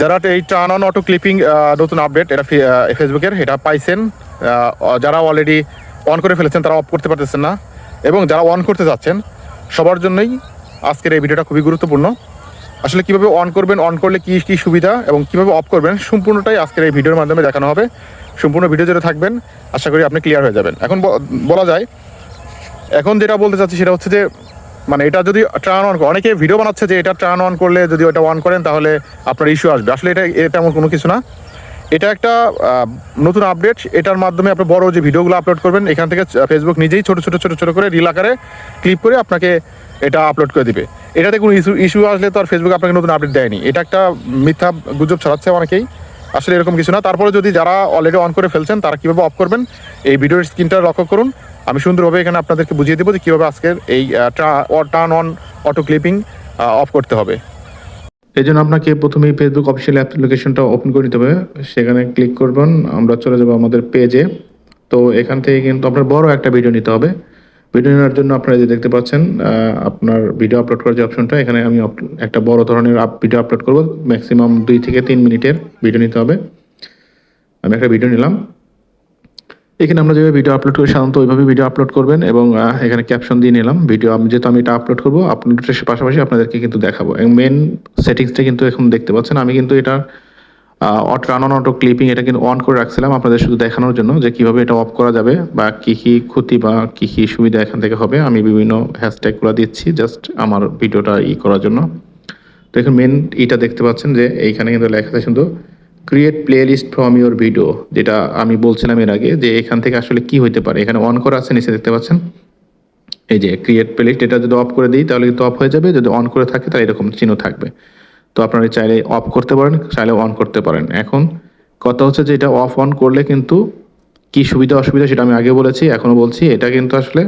যারা এই turn on auto clipping নতুন আপডেট এটা ফেসবুকের এটা পাইছেন যারা অলরেডি অন করে ফেলেছেন, তারা অফ করতে পারতেছেন না। এবং যারা অন করতে যাচ্ছেন, সবার জন্যই আজকের এই ভিডিওটা খুবই গুরুত্বপূর্ণ। আসলে কীভাবে অন করবেন অন করলে কি কি সুবিধা এবং কীভাবে অফ করবেন, সম্পূর্ণটাই আজকের এই ভিডিওর মাধ্যমে দেখানো হবে। সম্পূর্ণ ভিডিও যেটা থাকবেন, আশা করি আপনি ক্লিয়ার হয়ে যাবেন। এখন বলা যায়, এখন যেটা বলতে চাচ্ছি সেটা হচ্ছে যে মানে এটা যদি টার্ন অন অনেকে ভিডিও বানাচ্ছে যে এটা টার্ন অন করলে যদি ওটা অন করেন, তাহলে আপনার ইস্যু আসবে। আসলে এটা এটা তেমন কোনো কিছু না। এটা একটা নতুন আপডেট এটার মাধ্যমে আপনি বড় যে ভিডিওগুলো আপলোড করবেন, এখান থেকে ফেসবুক নিজেই ছোট ছোট ছোট ছোট করে রিল আকারে ক্লিপ করে আপনাকে এটা আপলোড করে দিবে। এটাতে কোনো ইস্যু ইস্যু আসলে তো আর ফেসবুক আপনাকে নতুন আপডেট দেয়নি। এটা একটা মিথ্যা গুজব ছড়াচ্ছে অনেকেই। আসলে এরকম কিছু না। তারপরে যদি যারা অলরেডি অন করে ফেলছেন, তারা কীভাবে অফ করবেন? এই ভিডিওর স্ক্রিনটা লক্ষ্য করুন। আমি সুন্দরভাবে এখানে আপনাদেরকে বুঝিয়ে দেবো যে কীভাবে আজকের এই turn on auto clipping off করতে হবে। এই জন্য আপনাকে প্রথমেই ফেসবুক অফিসিয়াল অ্যাপ্লিকেশনটা ওপেন করে নিতে হবে। সেখানে ক্লিক করবেন, আমরা চলে যাব আমাদের পেজে তো এখান থেকে কিন্তু আপনার বড় একটা ভিডিও নিতে হবে। ভিডিও নেওয়ার জন্য আপনারা যে দেখতে পাচ্ছেন আপনার ভিডিও আপলোড করার যে অপশনটা এখানে আমি একটা বড় ধরনের ভিডিও আপলোড করব। ম্যাক্সিমাম দুই থেকে তিন মিনিটের ভিডিও নিতে হবে। আমি একটা ভিডিও নিলাম। এখানে আমরা যেভাবে ভিডিও আপলোড করি, সাধারণত ওইভাবে ভিডিও আপলোড করবেন এবং এখানে ক্যাপশন দিয়ে নিলাম ভিডিও আমি যেহেতু আমি এটা আপলোড করব আপলোডের পাশাপাশি আপনাদেরকে কিন্তু দেখাবো। এবং মেন সেটিংসটা কিন্তু এখন দেখতে পাচ্ছেন, আমি কিন্তু এটা auto run on auto clipping এটা কিন্তু অন করে রাখছিলাম আপনাদের শুধু দেখানোর জন্য, যে কীভাবে এটা অফ করা যাবে, বা কী কী ক্ষতি বা কী কী সুবিধা এখান থেকে হবে। আমি বিভিন্ন হ্যাশট্যাগুলো দিচ্ছি জাস্ট আমার ভিডিওটা ই করার জন্য। তো এখন মেন এটা দেখতে পাচ্ছেন যে, এইখানে কিন্তু লেখা আছে শুধু create playlist from your video যেটা আমি বলছিলাম এর আগে, যে এখান থেকে আসলে কি হইতে পারে। এখানে অন করা আছে, নিচে দেখতে পাচ্ছেন? এই যে ক্রিয়েট প্লে লিস্ট এটা যদি অফ করে দিই, তাহলে কিন্তু অফ হয়ে যাবে। যদি অন করে থাকে, তাহলে এরকম চিহ্ন থাকবে। তো আপনারা চাইলে অফ করতে পারেন, চাইলে অন করতে পারেন। এখন কথা হচ্ছে যে এটা অফ অন করলে কিন্তু কি সুবিধা অসুবিধা সেটা আমি আগে বলেছি এখনও বলছি। এটা কিন্তু আসলে